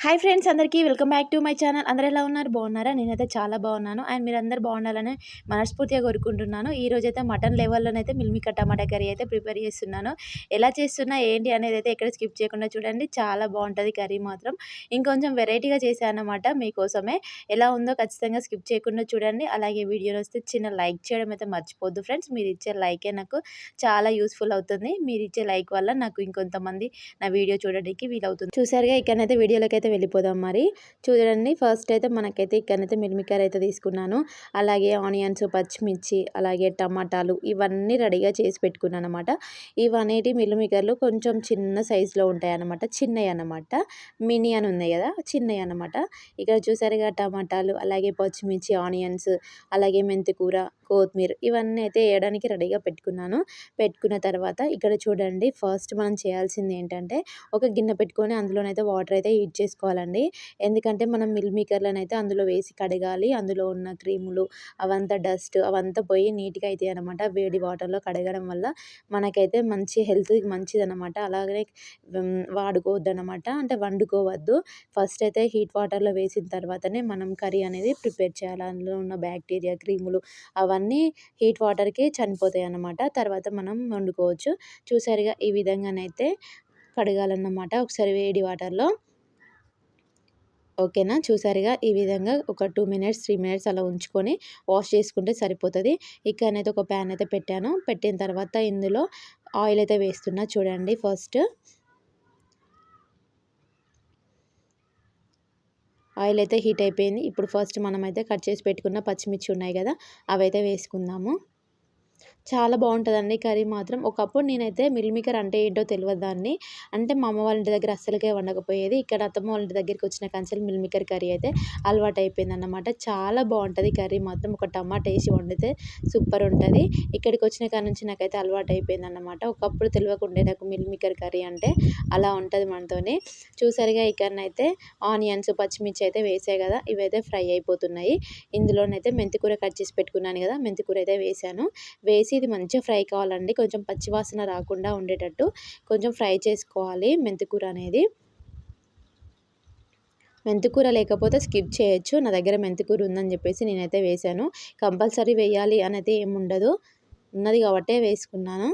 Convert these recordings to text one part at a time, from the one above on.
Hi friends అందరికీ welcome back to my channel అందరు ఎలా ఉన్నారు? బాగున్నారా? నేనైతే చాలా బాగున్నాను. అండ్ మీరు అందరు బాగుండాలని మనస్ఫూర్తిగా కోరుకుంటున్నాను. ఈ రోజు అయితే మటన్ లెవెల్లోనైతే మిల్మిక టమాటా కర్రీ అయితే ప్రిపేర్ చేస్తున్నాను. ఎలా చేస్తున్నా ఏంటి అనేది అయితే ఎక్కడ స్కిప్ చేయకుండా చూడండి. చాలా బాగుంటుంది కర్రీ మాత్రం. ఇంకొంచెం వెరైటీగా చేశాను మీకోసమే. ఎలా ఉందో ఖచ్చితంగా స్కిప్ చేయకుండా చూడండి. అలాగే వీడియోలో వస్తే చిన్న లైక్ చేయడం అయితే మర్చిపోద్దు ఫ్రెండ్స్ మీరు ఇచ్చే లైకే నాకు చాలా యూస్ఫుల్ అవుతుంది. మీరు ఇచ్చే లైక్ వల్ల నాకు ఇంకొంతమంది నా వీడియో చూడడానికి వీలవుతుంది. చూసారుగా ఇక్కడైతే వీడియోలోకి అయితే వెళ్ళిపోదాం మరి. చూడండి ఫస్ట్ అయితే మనకైతే ఇక్కడైతే మిల్మికర్ అయితే తీసుకున్నాను. అలాగే ఆనియన్స్ పచ్చిమిర్చి అలాగే టమాటాలు ఇవన్నీ రెడీగా చేసి పెట్టుకున్నాను అనమాట ఇవనేటి మిరిమికాయలు కొంచెం చిన్న సైజులో ఉంటాయి అన్నమాట చిన్నవి అనమాట మినీ అని ఉన్నాయి కదా చిన్నవి అనమాట ఇక్కడ చూసారుగా టమాటాలు అలాగే పచ్చిమిర్చి ఆనియన్స్ అలాగే మెంతికూర కొత్తిమీర ఇవన్నీ అయితే వేయడానికి రెడీగా పెట్టుకున్నాను. పెట్టుకున్న తర్వాత ఇక్కడ చూడండి ఫస్ట్ మనం చేయాల్సింది ఏంటంటే ఒక గిన్నె పెట్టుకొని అందులోనైతే వాటర్ అయితే హీట్ చేసుకోవాలండి. ఎందుకంటే మనం మిల్ మేకర్లను అయితే అందులో వేసి కడగాలి. అందులో ఉన్న క్రీములు అవంతా డస్ట్ అవంతా పోయి నీట్గా అవుతాయి అనమాట వేడి వాటర్లో కడగడం వల్ల మనకైతే మంచి హెల్త్ మంచిది అనమాట అలాగనే వాడుకోవద్దు అనమాట అంటే వండుకోవద్దు. ఫస్ట్ అయితే హీట్ వాటర్లో వేసిన తర్వాతనే మనం కర్రీ అనేది ప్రిపేర్ చేయాలి. అందులో ఉన్న బ్యాక్టీరియా క్రీములు అవన్నీ హీట్ వాటర్కి చనిపోతాయి అన్నమాట. తర్వాత మనం వండుకోవచ్చు. చూసారుగా ఈ విధంగానైతే కడగాలన్నమాట. ఒకసారి వేడి వాటర్లో ఓకేనా? చూసారుగా? ఈ విధంగా ఒక టూ మినిట్స్ త్రీ మినిట్స్ అలా ఉంచుకొని వాష్ చేసుకుంటే సరిపోతుంది. ఇక్కడ అయితే ఒక ప్యాన్ అయితే పెట్టాను. పెట్టిన తర్వాత ఇందులో ఆయిల్ అయితే వేస్తున్నా చూడండి ఫస్ట్. ఆయిల్ అయితే హీట్ అయిపోయింది. ఇప్పుడు ఫస్ట్ మనమైతే కట్ చేసి పెట్టుకున్న పచ్చిమిర్చి ఉన్నాయి కదా అవైతే వేసుకుందాము. చాలా బాగుంటుందండి కర్రీ మాత్రం. ఒకప్పుడు నేనైతే మిల్ మేకర్ అంటే ఏంటో తెలియదు దాన్ని. అంటే మా అమ్మ వాళ్ళ ఇంటి దగ్గర అస్సలకే వండకపోయేది. ఇక్కడ అత్తమ్మ వాళ్ళ ఇంటి దగ్గరికి వచ్చిన కంచెలు మిల్ మేకర్ కర్రీ అయితే అలవాటు అయిపోయిందన్నమాట చాలా బాగుంటుంది కర్రీ మాత్రం. ఒక టమాటా వేసి వండితే సూపర్ ఉంటుంది. ఇక్కడికి వచ్చిన కాడ నుంచి నాకైతే అలవాటు అయిపోయింది అన్నమాట ఒకప్పుడు తెలియకుండే నాకు మిల్ మేకర్ కర్రీ అంటే అలా ఉంటుంది మనతోనే. చూసారుగా ఇక్కడనైతే ఆనియన్స్ పచ్చిమిర్చి అయితే వేసాయి కదా ఇవైతే ఫ్రై అయిపోతున్నాయి. ఇందులోనైతే మెంతికూర కట్ చేసి పెట్టుకున్నాను కదా మెంతికూర అయితే వేసాను. వేసి ఇది మంచిగా ఫ్రై కావాలండి. కొంచెం పచ్చివాసన రాకుండా ఉండేటట్టు కొంచెం ఫ్రై చేసుకోవాలి మెంతికూర అనేది. మెంతికూర లేకపోతే స్కిప్ చేయొచ్చు. నా దగ్గర మెంతికూర ఉందని చెప్పేసి నేనైతే వేసాను కంపల్సరీ వేయాలి అనేది ఏముండదు ఉన్నది కాబట్టే వేసుకున్నాను.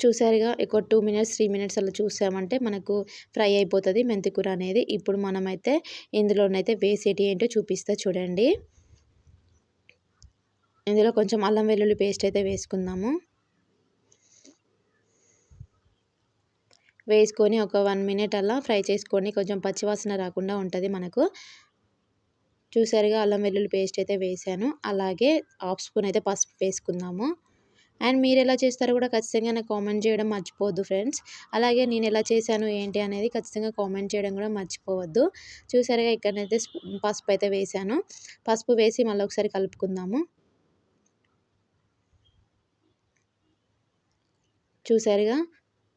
చూసారుగా ఒక టూ మినిట్స్ త్రీ మినిట్స్ అలా చూసామంటే మనకు ఫ్రై అయిపోతుంది మెంతికూర అనేది. ఇప్పుడు మనమైతే ఇందులోనైతే వేసేటి ఏంటో చూపిస్తా చూడండి. ఇందులో కొంచెం అల్లం వెల్లుల్లి పేస్ట్ అయితే వేసుకుందాము. వేసుకొని ఒక వన్ మినిట్ అలా ఫ్రై చేసుకొని కొంచెం పచ్చివాసన రాకుండా ఉంటుంది మనకు. చూసారుగా అల్లం వెల్లుల్లి పేస్ట్ అయితే వేసాను. అలాగే హాఫ్ స్పూన్ అయితే పసుపు వేసుకుందాము. అండ్ మీరు ఎలా చేస్తారో కూడా ఖచ్చితంగా నాకు కామెంట్ చేయడం మర్చిపోవద్దు ఫ్రెండ్స్. అలాగే నేను ఎలా చేశాను ఏంటి అనేది ఖచ్చితంగా కామెంట్ చేయడం కూడా మర్చిపోవద్దు. చూసారుగా ఇక్కడనైతే పసుపు అయితే వేసాను. పసుపు వేసి మళ్ళీ ఒకసారి కలుపుకుందాము. చూసారుగా?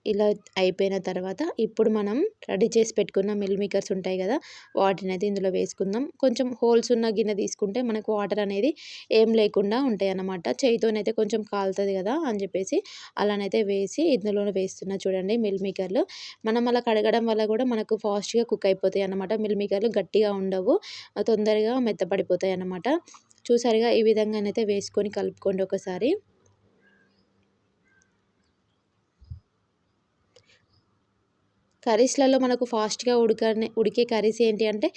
ఇలా అయిపోయిన తర్వాత ఇప్పుడు మనం రెడీ చేసి పెట్టుకున్న మిల్ మేకర్స్ ఉంటాయి కదా వాటిని అయితే ఇందులో వేసుకుందాం. కొంచెం హోల్స్ ఉన్న గిన్నె తీసుకుంటే మనకు వాటర్ అనేది ఏం లేకుండా ఉంటాయి అన్నమాట చేయితోనైతే కొంచెం కాలుతుంది కదా అని చెప్పేసి అలానైతే వేసి ఇందులో వేస్తున్నా చూడండి మిల్ మేకర్లు. మనం అలా కడగడం వల్ల కూడా మనకు ఫాస్ట్గా కుక్ అయిపోతాయి అన్నమాట. మిల్ మేకర్లు గట్టిగా ఉండవు తొందరగా మెత్తపడిపోతాయి అన్నమాట. చూసారుగా? ఈ విధంగానైతే వేసుకొని కలుపుకోండి ఒకసారి. కర్రీస్లలో మనకు ఫాస్ట్గా ఉడకనే ఉడికే కర్రీస్ ఏంటి అంటే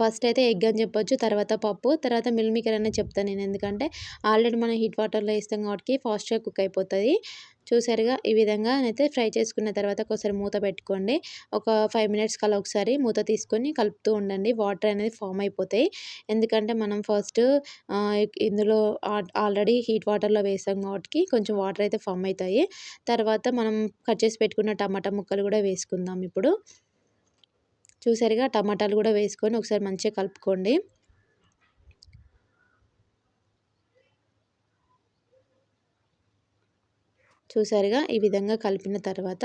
ఫస్ట్ అయితే ఎగ్ అని చెప్పొచ్చు తర్వాత పప్పు తర్వాత మిల్ మేకర్ చెప్తాను నేను. ఎందుకంటే ఆల్రెడీ మనం హీట్ వాటర్లో వేస్తాం కాబట్టి ఫాస్ట్గా కుక్ అయిపోతుంది. చూసారుగా? ఈ విధంగా అయితే ఫ్రై చేసుకున్న తర్వాత ఒకసారి మూత పెట్టుకోండి. ఒక ఫైవ్ మినిట్స్ కల్లా ఒకసారి మూత తీసుకొని కలుపుతూ ఉండండి. వాటర్ అనేది ఫామ్ అయిపోతాయి. ఎందుకంటే మనం ఫస్ట్ ఇందులో ఆల్రెడీ హీట్ వాటర్లో వేసాం కాబట్టి కొంచెం వాటర్ అయితే ఫామ్ అవుతాయి. తర్వాత మనం కట్ చేసి పెట్టుకున్న టమాటా ముక్కలు కూడా వేసుకుందాం ఇప్పుడు. చూసారుగా? టమాటాలు కూడా వేసుకొని ఒకసారి మంచిగా కలుపుకోండి. చూసారుగా ఈ విధంగా కలిపిన తర్వాత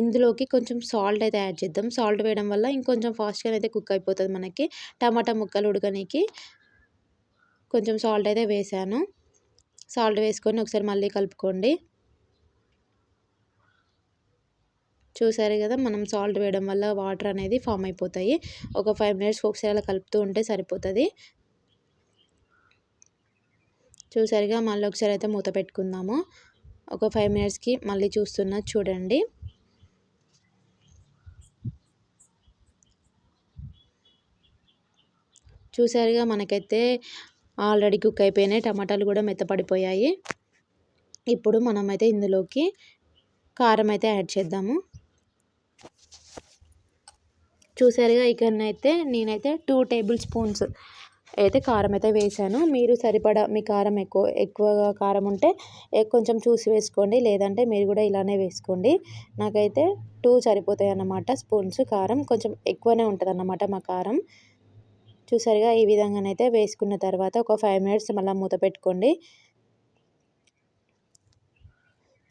ఇందులోకి కొంచెం సాల్ట్ అయితే యాడ్ చేద్దాం. సాల్ట్ వేయడం వల్ల ఇంకొంచెం ఫాస్ట్గా అయితే కుక్ అయిపోతుంది మనకి. టమాటా ముక్కలు ఉడకనికి కొంచెం సాల్ట్ అయితే వేసాను. సాల్ట్ వేసుకొని ఒకసారి మళ్ళీ కలుపుకోండి. చూసారు కదా మనం సాల్ట్ వేయడం వల్ల వాటర్ అనేది ఫామ్ అయిపోతాయి. ఒక ఫైవ్ మినిట్స్ ఒకసారి అలా కలుపుతూ ఉంటే సరిపోతుంది. చూసారుగా మళ్ళీ ఒకసారి అయితే మూత పెట్టుకుందాము. ఒక ఫైవ్ మినిట్స్కి మళ్ళీ చూస్తున్నా చూడండి. చూసారుగా మనకైతే ఆల్రెడీ కుక్ అయిపోయినాయి. టమాటాలు కూడా మెత్తపడిపోయాయి. ఇప్పుడు మనమైతే ఇందులోకి కారం అయితే యాడ్ చేద్దాము. చూసారుగా ఇక్కడనైతే నేనైతే టూ టేబుల్ స్పూన్స్ అయితే కారం అయితే వేసాను. మీరు సరిపడా మీ కారం ఎక్కువ ఎక్కువగా కారం ఉంటే కొంచెం చూసి వేసుకోండి. లేదంటే మీరు కూడా ఇలానే వేసుకోండి. నాకైతే టూ సరిపోతాయి అన్నమాట స్పూన్స్ కారం. కొంచెం ఎక్కువనే ఉంటుంది అన్నమాట మా కారం. చూసారుగా ఈ విధంగానైతే వేసుకున్న తర్వాత ఒక ఫైవ్ మినిట్స్ మళ్ళీ మూత పెట్టుకోండి.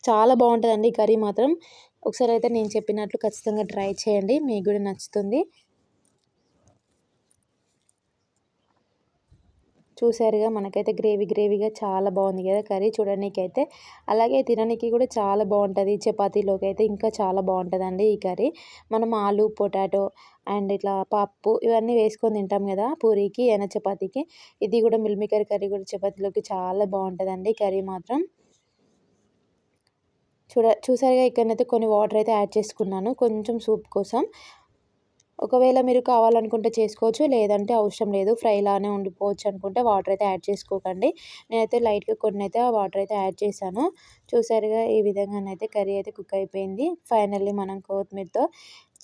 చాలా బాగుంటుందండి కర్రీ మాత్రం. ఒకసారి అయితే నేను చెప్పినట్లు ఖచ్చితంగా ట్రై చేయండి. మీకు కూడా నచ్చుతుంది. చూసారుగా మనకైతే గ్రేవీ గ్రేవీగా చాలా బాగుంది కదా కర్రీ చూడడానికైతే. అలాగే తినడానికి కూడా చాలా బాగుంటుంది. చపాతీలోకి అయితే ఇంకా చాలా బాగుంటుందండి ఈ కర్రీ. మనం ఆలు పొటాటో అండ్ ఇట్లా పప్పు ఇవన్నీ వేసుకొని తింటాం కదా పూరీకి అయినా చపాతీకి. ఇది కూడా మిల్మికర్ కర్రీ కూడా చపాతీలోకి చాలా బాగుంటుందండి కర్రీ మాత్రం. చూడ చూసారుగా ఇక్కడనైతే కొన్ని వాటర్ అయితే యాడ్ చేసుకున్నాను. కొంచెం సూప్ కోసం. ఒకవేళ మీరు కావాలనుకుంటే చేసుకోవచ్చు లేదంటే అవసరం లేదు. ఫ్రైలానే ఉండిపోవచ్చు అనుకుంటే వాటర్ అయితే యాడ్ చేసుకోకండి. నేనైతే లైట్గా కొన్ని అయితే వాటర్ అయితే యాడ్ చేశాను. చూసారుగా ఈ విధంగానైతే కర్రీ అయితే కుక్ అయిపోయింది. ఫైనల్లీ మనం కొత్తిమీరతో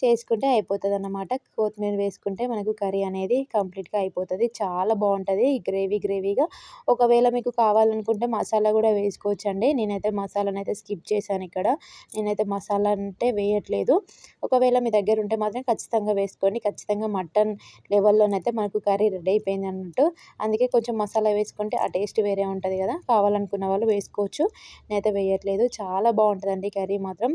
చేసుకుంటే అయిపోతుంది అన్నమాట కొత్తిమీర వేసుకుంటే మనకు కర్రీ అనేది కంప్లీట్గా అయిపోతుంది. చాలా బాగుంటుంది. ఈ గ్రేవీ గ్రేవీగా. ఒకవేళ మీకు కావాలనుకుంటే మసాలా కూడా వేసుకోవచ్చండి. నేనైతే మసాలాను అయితే స్కిప్ చేశాను ఇక్కడ. నేనైతే మసాలా అంటే వేయట్లేదు. ఒకవేళ మీ దగ్గర ఉంటే మాత్రం ఖచ్చితంగా వేసుకోండి. ఖచ్చితంగా మటన్ లెవెల్లోనైతే మనకు కర్రీ రెడీ అయిపోయింది అన్నట్టు. అందుకే కొంచెం మసాలా వేసుకుంటే ఆ టేస్ట్ వేరే ఉంటుంది కదా. కావాలనుకున్న వాళ్ళు వేసుకోవచ్చు. నేనైతే వేయట్లేదు. చాలా బాగుంటుందండి కర్రీ మాత్రం.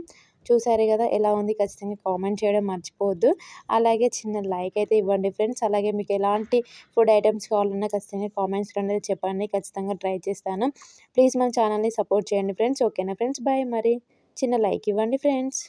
చూసారు కదా ఎలా ఉంది? ఖచ్చితంగా కామెంట్ చేయడం మర్చిపోవద్దు. అలాగే చిన్న లైక్ అయితే ఇవ్వండి ఫ్రెండ్స్. అలాగే మీకు ఎలాంటి ఫుడ్ ఐటమ్స్ కావాలన్నా ఖచ్చితంగా కామెంట్స్ అనేది చెప్పండి. ఖచ్చితంగా ట్రై చేస్తాను. ప్లీజ్ మన ఛానల్ని సపోర్ట్ చేయండి ఫ్రెండ్స్. ఓకేనా ఫ్రెండ్స్? బాయ్ మరి. చిన్న లైక్ ఇవ్వండి ఫ్రెండ్స్.